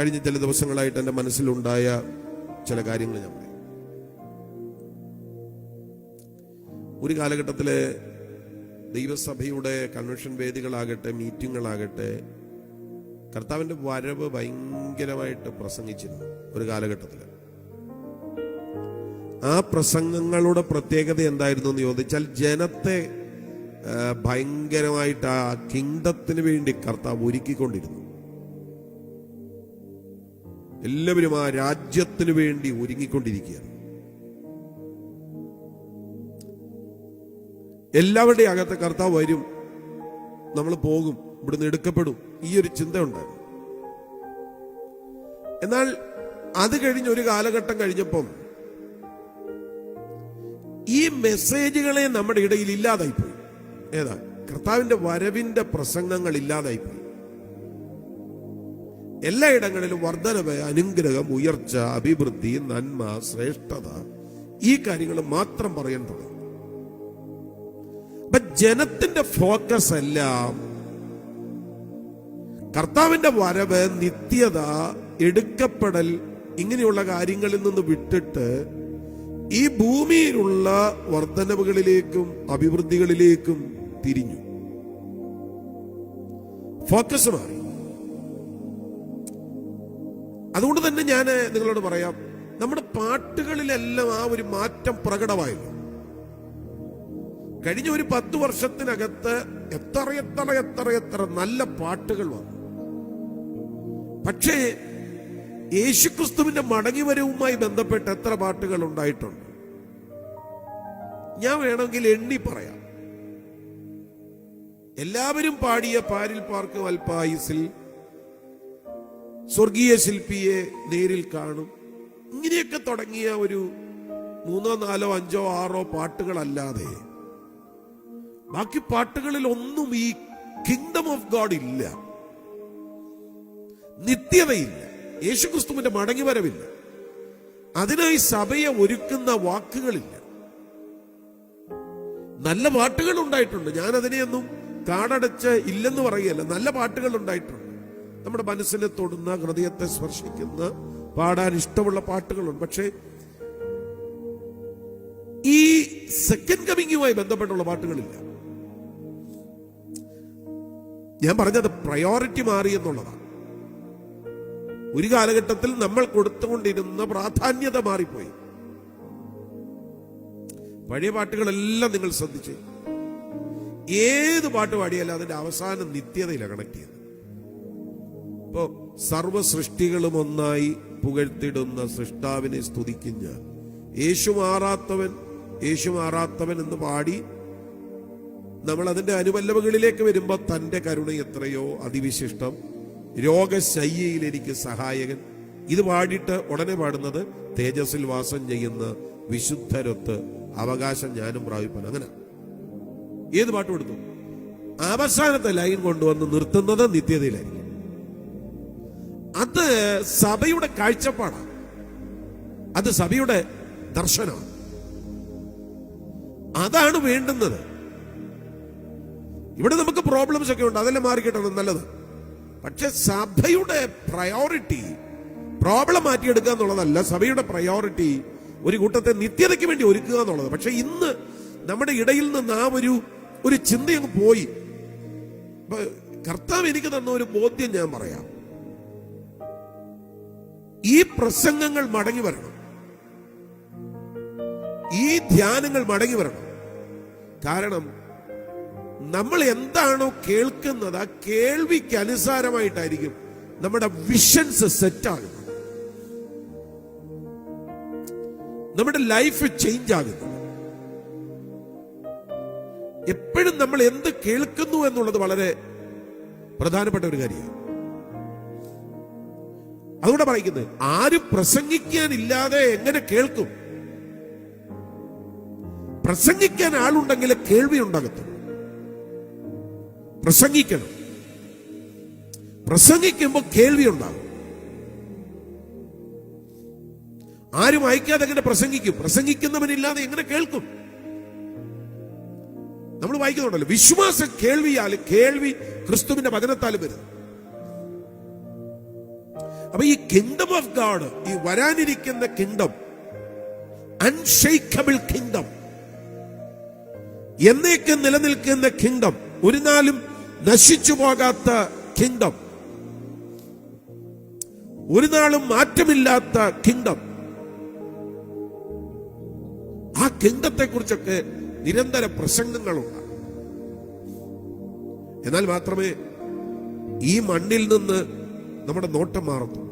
കഴിഞ്ഞ ചില ദിവസങ്ങളായിട്ട് എന്റെ മനസ്സിലുണ്ടായ ചില കാര്യങ്ങൾ ഞാൻ പറയും. ഒരു കാലഘട്ടത്തിലെ ദൈവസഭയുടെ കൺവെൻഷൻ വേദികളാകട്ടെ മീറ്റിങ്ങുകളാകട്ടെ കർത്താവിന്റെ വരവ് ഭയങ്കരമായിട്ട് പ്രസംഗിച്ചിരുന്നു ഒരു കാലഘട്ടത്തിൽ ആ പ്രസംഗങ്ങളുടെ പ്രത്യേകത എന്തായിരുന്നു എന്ന് ചോദിച്ചാൽ ജനത്തെ ഭയങ്കരമായിട്ട് ആ കിങ്ഡത്തിന് വേണ്ടി കർത്താവ് ഒരുക്കിക്കൊണ്ടിരുന്നു. എല്ലാവരും ആ രാജ്യത്തിന് വേണ്ടി ഒരുങ്ങിക്കൊണ്ടിരിക്കുകയാണ്. എല്ലാവരുടെയും അകത്തെ കർത്താവ് വരും. നമ്മൾ പോകും. ഇവിടുന്ന് എടുക്കപ്പെടും. ഈ ഒരു ചിന്ത എന്നാൽ അത് കഴിഞ്ഞ് ഒരു കാലഘട്ടം കഴിഞ്ഞപ്പം ഈ മെസ്സേജുകളെ നമ്മുടെ ഇടയിൽ ഇല്ലാതായിപ്പോയി. ഏതാ? കർത്താവിന്റെ വരവിന്റെ പ്രസംഗങ്ങൾ ഇല്ലാതായിപ്പോയി. എല്ലായിടങ്ങളിലും വർധനവ് അനുഗ്രഹം ഉയർച്ച അഭിവൃദ്ധി നന്മ ശ്രേഷ്ഠത ഈ കാര്യങ്ങൾ മാത്രം പറയാൻ തുടങ്ങി. ജനത്തിന്റെ ഫോക്കസ് എല്ലാം കർത്താവിന്റെ വരവ് നിത്യത എടുക്കപ്പെടൽ ഇങ്ങനെയുള്ള കാര്യങ്ങളിൽ നിന്ന് വിട്ടിട്ട് ഈ ഭൂമിയിലുള്ള വർധനവുകളിലേക്കും അഭിവൃദ്ധികളിലേക്കും തിരിഞ്ഞു. ഫോക്കസ് മാറി. അതുകൊണ്ട് തന്നെ ഞാൻ നിങ്ങളോട് പറയാം നമ്മുടെ പാട്ടുകളിലെല്ലാം ആ ഒരു മാറ്റം പ്രകടമായിരുന്നു കഴിഞ്ഞ ഒരു പത്ത് വർഷത്തിനകത്ത് എത്ര എത്ര എത്ര എത്ര നല്ല പാട്ടുകൾ വന്നു. പക്ഷേ യേശുക്രിസ്തുവിന്റെ മടങ്ങിവരവുമായി ബന്ധപ്പെട്ട് എത്ര പാട്ടുകൾ ഉണ്ടായിട്ടുണ്ട്? ഞാൻ വേണമെങ്കിൽ എണ്ണി പറയാം. എല്ലാവരും പാടിയ പാരിൽ പാർക്ക് അൽപായുസിൽ സ്വർഗീയ ശില്പിയെ നേരിൽ കാണും. ഇങ്ങനെയൊക്കെ തുടങ്ങിയ ഒരു മൂന്നോ നാലോ അഞ്ചോ ആറോ പാട്ടുകളല്ലാതെ ബാക്കി പാട്ടുകളിൽ ഒന്നും ഈ കിങ്ഡം ഓഫ് ഗോഡ് ഇല്ല. നിത്യതയില്ല. യേശുക്രിസ്തുവിന്റെ മടങ്ങിവരവില്ല. അതിനായി സഭയെ ഒരുക്കുന്ന വാക്കുകളില്ല. നല്ല പാട്ടുകൾ ഉണ്ടായിട്ടുണ്ട്. ഞാൻ അതിനെയൊന്നും കാടടച്ച് ഇല്ലെന്ന് പറയുകയല്ല. നല്ല പാട്ടുകൾ ഉണ്ടായിട്ടുണ്ട്. നമ്മുടെ മനസ്സിനെ തൊടുന്ന ഹൃദയത്തെ സ്പർശിക്കുന്ന പാടാൻ ഇഷ്ടമുള്ള പാട്ടുകളുണ്ട്. പക്ഷേ ഈ സെക്കൻഡ് കമ്മിങ്ങുമായി ബന്ധപ്പെട്ടുള്ള പാട്ടുകളില്ല. ഞാൻ പറഞ്ഞത് പ്രയോറിറ്റി മാറി എന്നുള്ളതാണ്. ഒരു കാലഘട്ടത്തിൽ നമ്മൾ കൊടുത്തുകൊണ്ടിരുന്ന പ്രാധാന്യത മാറിപ്പോയി. പഴയ പാട്ടുകളെല്ലാം നിങ്ങൾ ശ്രദ്ധിച്ചു. ഏത് പാട്ട് പാടിയാലും അതിന്റെ അവസാനം നിത്യതയിലാണ് കണക്ട് ചെയ്യുന്നത്. ഇപ്പോ സർവ സൃഷ്ടികളും ഒന്നായി പുകഴ്ത്തിടുന്ന സൃഷ്ടാവിനെ സ്തുതിക്കും ഞാൻ. യേശു മാറാത്തവൻ യേശു മാറാത്തവൻ എന്ന് പാടി നമ്മൾ അതിന്റെ അനുപല്ലവകളിലേക്ക് വരുമ്പോൾ തന്റെ കരുണ എത്രയോ അതിവിശിഷ്ടം. രോഗശയ്യയിൽ എനിക്ക് സഹായകൻ. ഇത് പാടിയിട്ട് ഉടനെ പാടുന്നത് തേജസ്സിൽ വാസം ചെയ്യുന്ന വിശുദ്ധരൊത്ത് അവകാശം ഞാനും പ്രാപിപ്പാൻ അങ്ങനെ. ഏത് പാട്ട് എടുത്തു അവസാനത്തെ ലൈൻ കൊണ്ടുവന്ന് നിർത്തുന്നത് നിത്യതയിലായിരിക്കും. അത് സഭയുടെ കാഴ്ചപ്പാടാണ് അത് സഭയുടെ ദർശനമാണ്. അതാണ് വേണ്ടുന്നത്. ഇവിടെ നമുക്ക് പ്രോബ്ലംസ് ഒക്കെ ഉണ്ട്. അതെല്ലാം മാറിക്കിട്ടണം. നല്ലത്. പക്ഷെ സഭയുടെ പ്രയോറിറ്റി പ്രോബ്ലം മാറ്റിയെടുക്കുക എന്നുള്ളതല്ല. സഭയുടെ പ്രയോറിറ്റി ഒരു കൂട്ടത്തെ നിത്യതയ്ക്ക് വേണ്ടി ഒരുക്കുക എന്നുള്ളത്. പക്ഷെ ഇന്ന് നമ്മുടെ ഇടയിൽ നിന്ന് ആ ഒരു ഒരു ചിന്തയങ്ങ് പോയി. കർത്താവ് എനിക്ക് തന്ന ഒരു ബോധ്യം ഞാൻ പറയാം. ഈ പ്രസംഗങ്ങൾ മടങ്ങി വരണം. ഈ ധ്യാനങ്ങൾ മടങ്ങി വരണം. കാരണം നമ്മൾ എന്താണോ കേൾക്കുന്നത് ആ കേൾവിക്ക് അനുസാരമായിട്ടായിരിക്കും നമ്മുടെ വിഷൻസ് സെറ്റ് ആകുന്നത്. നമ്മുടെ ലൈഫ് ചേഞ്ച് ആകുന്നത്. എപ്പോഴും നമ്മൾ എന്ത് കേൾക്കുന്നു എന്നുള്ളത് വളരെ പ്രധാനപ്പെട്ട ഒരു കാര്യമാണ്. അതുകൊണ്ട് പറയുന്നത് ആരും പ്രസംഗിക്കാനില്ലാതെ എങ്ങനെ കേൾക്കും? പ്രസംഗിക്കാൻ ആളുണ്ടെങ്കിൽ കേൾവി ഉണ്ടാകത്തു പ്രസംഗിക്കണം. പ്രസംഗിക്കുമ്പോൾ കേൾവി ഉണ്ടാകും ആരും അയക്കാതെ എങ്ങനെ പ്രസംഗിക്കും? പ്രസംഗിക്കുന്നവനില്ലാതെ എങ്ങനെ കേൾക്കും? നമ്മൾ വായിക്കുന്നുണ്ടല്ലോ വിശ്വാസം കേൾവിയാൽ കേൾവി ക്രിസ്തുവിന്റെ വചനത്താലും വരുന്നു. അപ്പൊ ഈ കിങ്ഡം ഓഫ് ഗാഡ് ഈ വരാനിരിക്കുന്ന കിങ്ഡം അൺഷെയ്ക്കബിൾ കിങ്ഡം എന്നേക്കും നിലനിൽക്കുന്ന കിങ്ഡം ഒരു നാളും നശിച്ചു പോകാത്ത കിങ്ഡം ഒരു നാളും മാറ്റമില്ലാത്ത കിങ്ഡം ആ കിങ്ഡത്തെ കുറിച്ചൊക്കെ നിരന്തര പ്രസംഗങ്ങളുണ്ട്. എന്നാൽ മാത്രമേ ഈ മണ്ണിൽ നിന്ന് നമ്മുടെ നോട്ടം മാറത്തുള്ളൂ